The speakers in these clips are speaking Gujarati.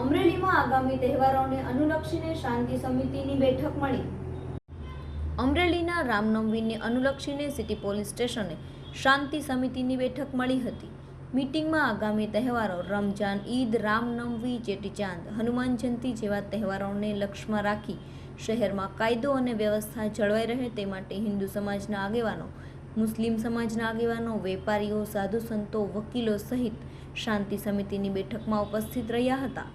અમરેલીમાં આગામી તહેવારોને અનુલક્ષીને શાંતિ સમિતિની બેઠક મળી. અમરેલીના રામનવમીને અનુલક્ષીને સિટી પોલીસ સ્ટેશને શાંતિ સમિતિની બેઠક મળી હતી. મીટિંગમાં આગામી તહેવારો રમજાન, ઈદ રામનવમી ચેટીચાંદ હનુમાન જયંતિ જેવા તહેવારોને લક્ષ્યમાં રાખી શહેરમાં કાયદો અને વ્યવસ્થા જળવાઈ રહે તે માટે હિન્દુ સમાજના આગેવાનો, મુસ્લિમ સમાજના આગેવાનો, વેપારીઓ, સાધુ સંતો, વકીલો સહિત શાંતિ સમિતિની બેઠકમાં ઉપસ્થિત રહ્યા હતા.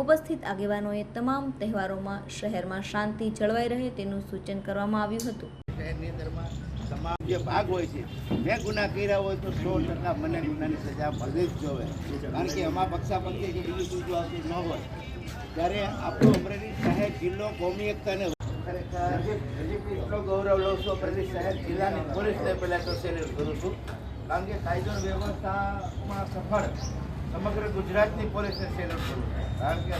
ઉપસ્થિત આગેવાનોએ તમામ તહેવારોમાં શહેરમાં શાંતિ જળવાઈ રહે તેનું સૂચન કરવામાં આવ્યું હતું. શહેરની અંદરમાં તમામ જે ભાગ હોય છે મેં ગુના કર્યા હોય તો સો ટકા મને ગુનાની સજા મળવી જ જોવે. કારણ કે એમાં પક્ષાપક્ષી કે બીજું બીજું આવતું ન હોય ત્યારે આપણો અમરેલી શહેર જિલ્લો કોમી એકતાને ખરેખર એટલો ગૌરવ લઉં છું અમરેલી શહેર જિલ્લાની પોલીસને પહેલાં તો સેલ્યુટ કરું છું. કારણ કે કાયદો વ્યવસ્થામાં સફળ સમગ્ર ગુજરાતની પોલીસને સેલ્યુટ કરું કારણ કે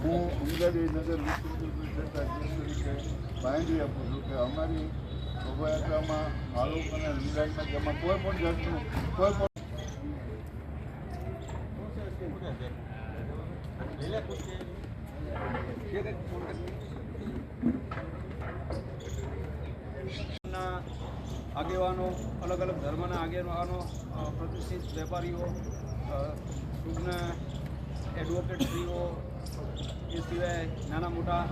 હું અમદાવાદ નગર માહિતી આપું છું કે અમારી શોભાયાત્રામાં આલોક અને લીલાઈમાં જેમાં કોઈ પણ જાતનું કોઈ પણ ના આગેવાનો, અલગ અલગ ધર્મના આગેવાનો પ્રતિષ્ઠિત વેપારીઓ ટૂંકના એડવોકેટશ્રીઓ એ સિવાય નાના મોટા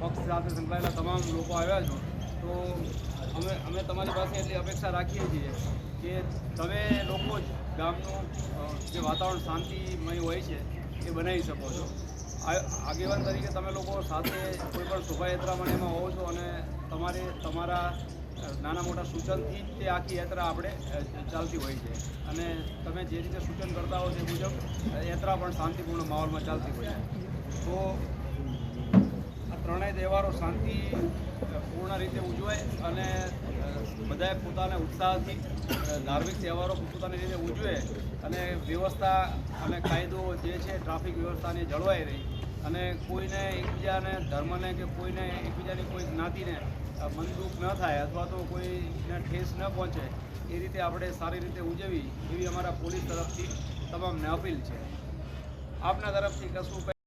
પક્ષ સાથે સંકળાયેલા તમામ લોકો આવ્યા છો. તો અમે અમે તમારી પાસે એટલી અપેક્ષા રાખીએ છીએ કે તમે લોકો જ ગામનું જે વાતાવરણ શાંતિમય હોય છે, એ બનાવી શકો છો. આગેવાન તરીકે તમે લોકો સાથે કોઈ પણ શોભાયાત્રામાં એમાં હોવો છો અને તમારે તમારા નાના મોટા સૂચનથી જ તે આખી યાત્રા આપણે ચાલતી હોય છે. અને તમે જે રીતે સૂચન કરતા હો તે મુજબ યાત્રા પણ શાંતિપૂર્ણ માહોલમાં ચાલતી હોય છે. તો આ ત્રણેય તહેવારો શાંતિ પૂર્ણ રીતે ઉજવાય અને બધાએ પોતાને ઉત્સાહથી ધાર્મિક તહેવારો પોતાની રીતે ઉજવે અને વ્યવસ્થા અને કાયદો જે છે, ટ્રાફિક વ્યવસ્થાની જળવાઈ રહી. અને કોઈને એકબીજાને ધર્મને કે કોઈને એકબીજાની કોઈ જ્ઞાતિને મનદુખ ન થાય અથવા તો કોઈને ઠેસ ન પહોંચે, એ રીતે આપણે સારી રીતે ઉજવી એવી અમારા પોલીસ તરફથી તમામને અપીલ છે. આપના તરફથી કશું